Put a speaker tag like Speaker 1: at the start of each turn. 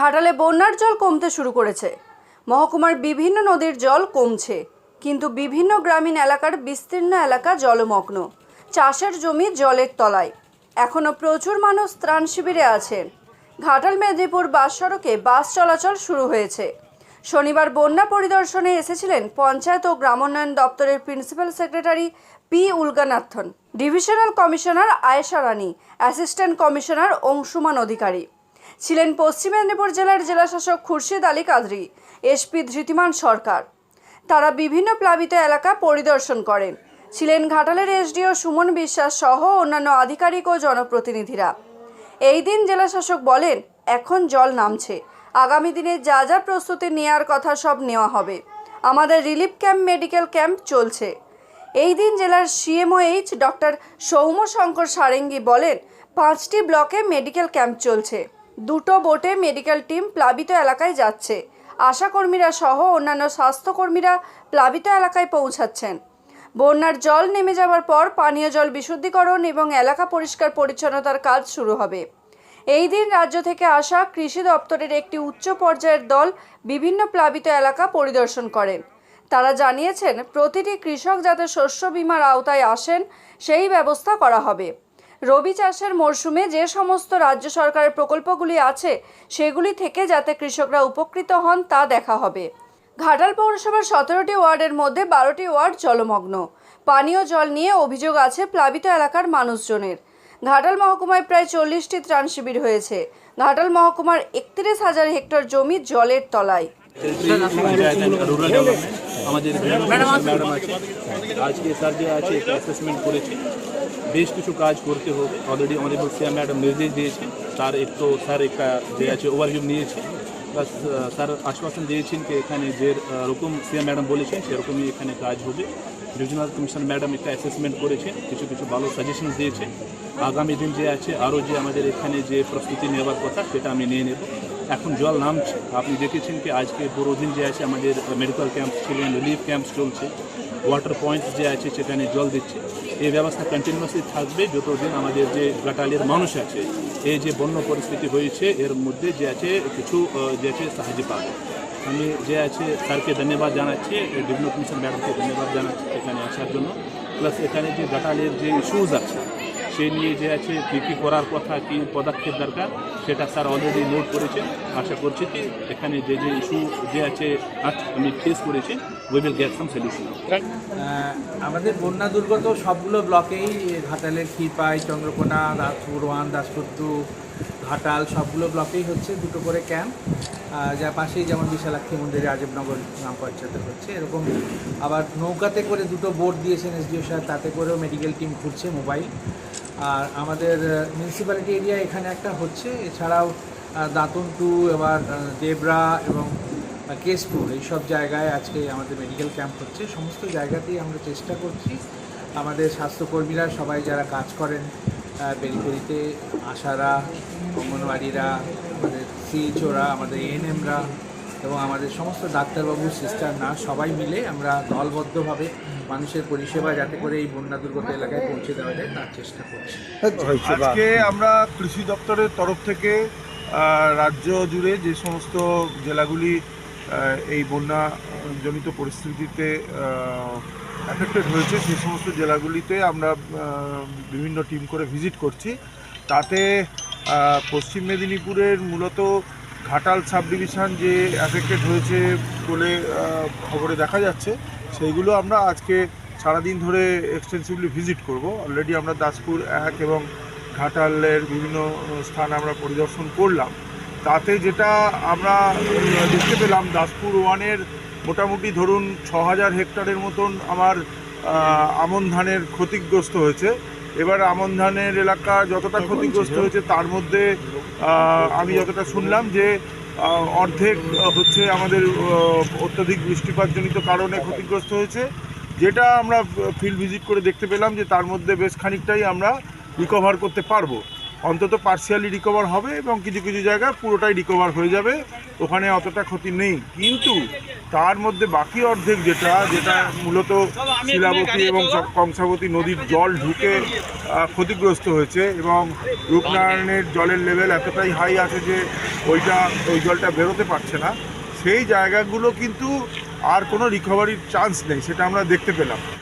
Speaker 1: ঘাটালে বন্যার জল কমতে শুরু করেছে। মহকুমার বিভিন্ন নদীর জল কমছে, কিন্তু বিভিন্ন গ্রামীণ এলাকার বিস্তীর্ণ এলাকা জলমগ্ন। চাষের জমি জলের তলায়। এখনও প্রচুর মানুষ ত্রাণ শিবিরে আছেন। ঘাটাল মেদিনীপুর বাস সড়কে বাস চলাচল শুরু হয়েছে। শনিবার বন্যা পরিদর্শনে এসেছিলেন পঞ্চায়েত ও গ্রামোন্নয়ন দপ্তরের principal secretary P Ulaganathan, divisional commissioner Ayesha Rani, assistant commissioner Anshuman Adhikari. ছিলেন পশ্চিম মেদিনীপুর জেলার জেলাশাসক খুরশিদ আলী কাদরি এসপি ধৃতিমান সরকার। তারা বিভিন্ন প্লাবিত এলাকা পরিদর্শন করেন। ছিলেন ঘাটালের এসডিও সুমন বিশ্বাস সহ অন্যান্য আধিকারিক ও জনপ্রতিনিধিরা। এই দিন জেলাশাসক বলেন, এখন জল নামছে। আগামী দিনে যা যা প্রস্তুতি নেওয়ার কথা সব নেওয়া হবে। আমাদের রিলিফ ক্যাম্প, মেডিকেল ক্যাম্প চলছে। এই দিন জেলার সিএমওএইচ ডক্টর সৌম্য শঙ্কর সারেঙ্গি বলেন, পাঁচটি ব্লকে মেডিকেল ক্যাম্প চলছে। দুটো বোটে মেডিকেল টিম প্লাবিত এলাকায় যাচ্ছে। আশাকর্মীরা সহ অন্যান্য স্বাস্থ্যকর্মীরা প্লাবিত এলাকায় পৌঁছাচ্ছেন। বন্যার জল নেমে যাওয়ার পর পানীয় জল বিশুদ্ধিকরণ এবং এলাকা পরিষ্কার পরিচ্ছন্নতার কাজ শুরু হবে। এই দিন রাজ্য থেকে আসা কৃষি দপ্তরের একটি উচ্চ পর্যায়ের দল বিভিন্ন প্লাবিত এলাকা পরিদর্শন করেন। তারা জানিয়েছেন, প্রতিটি কৃষক যাতে শস্য বীমার আওতায় আসেন, সেই ব্যবস্থা করা হবে। রবি চাষের মরশুমে যে সমস্ত রাজ্য সরকারের প্রকল্পগুলি আছে, সেগুলি থেকে যাতে কৃষকরা উপকৃত হন, তা দেখা হবে। ঘাটাল পৌরসভার সতেরোটি ওয়ার্ডের মধ্যে বারোটি ওয়ার্ড জলমগ্ন। পানীয় জল নিয়ে অভিযোগ আছে প্লাবিত এলাকার মানুষজনের। ঘাটাল মহকুমায় প্রায় চল্লিশটি ত্রাণ শিবির হয়েছে। ঘাটাল মহকুমার একত্রিশ হাজার হেক্টর জমি জলের তলায়।
Speaker 2: আমাদের আজকে স্যার যে আছে অ্যাসেসমেন্ট করেছে। বেশ কিছু কাজ করতে হবে অলরেডি আমাদের সিএম ম্যাডাম নির্দেশ দিয়েছে তার একটু স্যার একটা যে আছে ওভারভিউ নিয়েছে প্লাস স্যার আশ্বাসন দিয়েছেন যে এখানে যে রকম সিএম ম্যাডাম বলেছেন, সেরকমই এখানে কাজ হবে। রিজনাল কমিশন ম্যাডাম একটা অ্যাসেসমেন্ট করেছে কিছু কিছু ভালো সাজেশন দিয়েছে আগামী দিন যে আছে, আরও যে আমাদের এখানে যে প্রস্তুতি নেওয়ার কথা, সেটা আমি নিয়ে নেব। এখন জল নামছে। আপনি দেখেছেন কি আজকে পুরো দিন যে আছে আমাদের মেডিকেল ক্যাম্প ছিলেন রিলিফ ক্যাম্প চলছে ওয়াটার পয়েন্ট যে আছে সেখানে জল দিচ্ছে। এই ব্যবস্থা কন্টিনিউয়াসলি থাকবে যতদিন আমাদের যে গাটালের মানুষ আছে, এই যে বন্য পরিস্থিতি হয়েছে, এর মধ্যে যে আছে কিছু যে আছে সাহায্য পাবে। আমি যে আছে স্যারকে ধন্যবাদ জানাচ্ছি কমিশন ম্যাডামকে ধন্যবাদ জানাচ্ছি এখানে আসার জন্য। প্লাস এখানে যে গাটালের যে ইস্যুজ আছে সেই নিয়ে যে আছে, কী কী করার কথা, কী পদক্ষেপ দরকার, সেটা স্যার অলরেডি নোট করেছেন আশা করছি কি এখানে যে যে ইস্যু যে আছে আমি ফেস করেছি we will get some solution
Speaker 3: আমাদের বন্যা দুর্গত সবগুলো ব্লকেই ঘাটালের ক্ষীরপাই চন্দ্রকোনা দাসপুর ওয়ান, দাসপুর টু ঘাটাল সবগুলো ব্লকেই হচ্ছে দুটো করে ক্যাম্প। যার পাশেই যেমন বিশালাক্ষী মন্দিরে আজবনগর গ্রাম পঞ্চায়েতে হচ্ছে, এরকম আবার নৌকাতে করে দুটো বোর্ড দিয়েছেন এসডিও সাহেব, তাতে করেও মেডিকেল টিম ঘুরছে মোবাইল আর আমাদের মিউনিসিপ্যালিটি এরিয়া এখানে একটা হচ্ছে, এছাড়াও দাঁতন টু এবার দেবরা এবং কেশপুর, এইসব জায়গায় আজকে আমাদের মেডিকেল ক্যাম্প হচ্ছে। সমস্ত জায়গাতেই আমরা চেষ্টা করছি, আমাদের স্বাস্থ্যকর্মীরা সবাই যারা কাজ করেন বেরিফেরিতে আশারা অঙ্গনবাড়িরা আমাদের সিএইচওরা আমাদের এএনএমরা এবং আমাদের সমস্ত ডাক্তারবাবু, সিস্টার না সবাই মিলে আমরা দলবদ্ধভাবে মানুষের পরিষেবা যাতে করে এই বন্যা দুর্গত এলাকায় পৌঁছে দেওয়া যায়, তার চেষ্টা করছি।
Speaker 4: আজকে আমরা কৃষি দপ্তরের তরফ থেকে রাজ্য জুড়ে যে সমস্ত জেলাগুলি এই বন্যা জনিত পরিস্থিতিতে অ্যাফেক্টেড হয়েছে সেই সমস্ত জেলাগুলিতে আমরা বিভিন্ন টিম করে ভিজিট করছি। তাতে পশ্চিম মেদিনীপুরের মূলত ঘাটাল সাব ডিভিশন যে অ্যাফেক্টেড হয়েছে বলে খবরে দেখা যাচ্ছে, সেইগুলো আমরা আজকে সারাদিন ধরে এক্সটেন্সিভলি ভিজিট করব। অলরেডি আমরা দাসপুর এক এবং ঘাটালের বিভিন্ন স্থান আমরা পরিদর্শন করলাম। তাতে যেটা আমরা দেখতে পেলাম, দাসপুর ওয়ানের মোটামুটি ধরুন ছ হাজার হেক্টরের মতন আমার আমন ধানের ক্ষতিগ্রস্ত হয়েছে। এবার আমন ধানের এলাকা যতটা ক্ষতিগ্রস্ত হয়েছে তার মধ্যে আমি যতটা শুনলাম যে অর্ধেক হচ্ছে আমাদের অত্যাধিক বৃষ্টিপাতজনিত কারণে ক্ষতিগ্রস্ত হয়েছে। যেটা আমরা ফিল্ড ভিজিট করে দেখতে পেলাম যে তার মধ্যে বেশ খানিকটাই আমরা রিকভার করতে পারব। অন্তত পার্সিয়ালি রিকভার হবে এবং কিছু কিছু জায়গায় পুরোটাই রিকভার হয়ে যাবে। ওখানে অতটা ক্ষতি নেই। কিন্তু তার মধ্যে বাকি অর্ধেক যেটা যেটা মূলত শিলাবতী এবং কংসাবতী নদীর জল ঢুকে ক্ষতিগ্রস্ত হয়েছে এবং রূপনারায়ণের জলের লেভেল এতটাই হাই আছে যে ওইটা, ওই জলটা বেরোতে পারছে না। সেই জায়গাগুলো কিন্তু আর কোনো রিকভারির চান্স নেই, সেটা আমরা দেখতে পেলাম।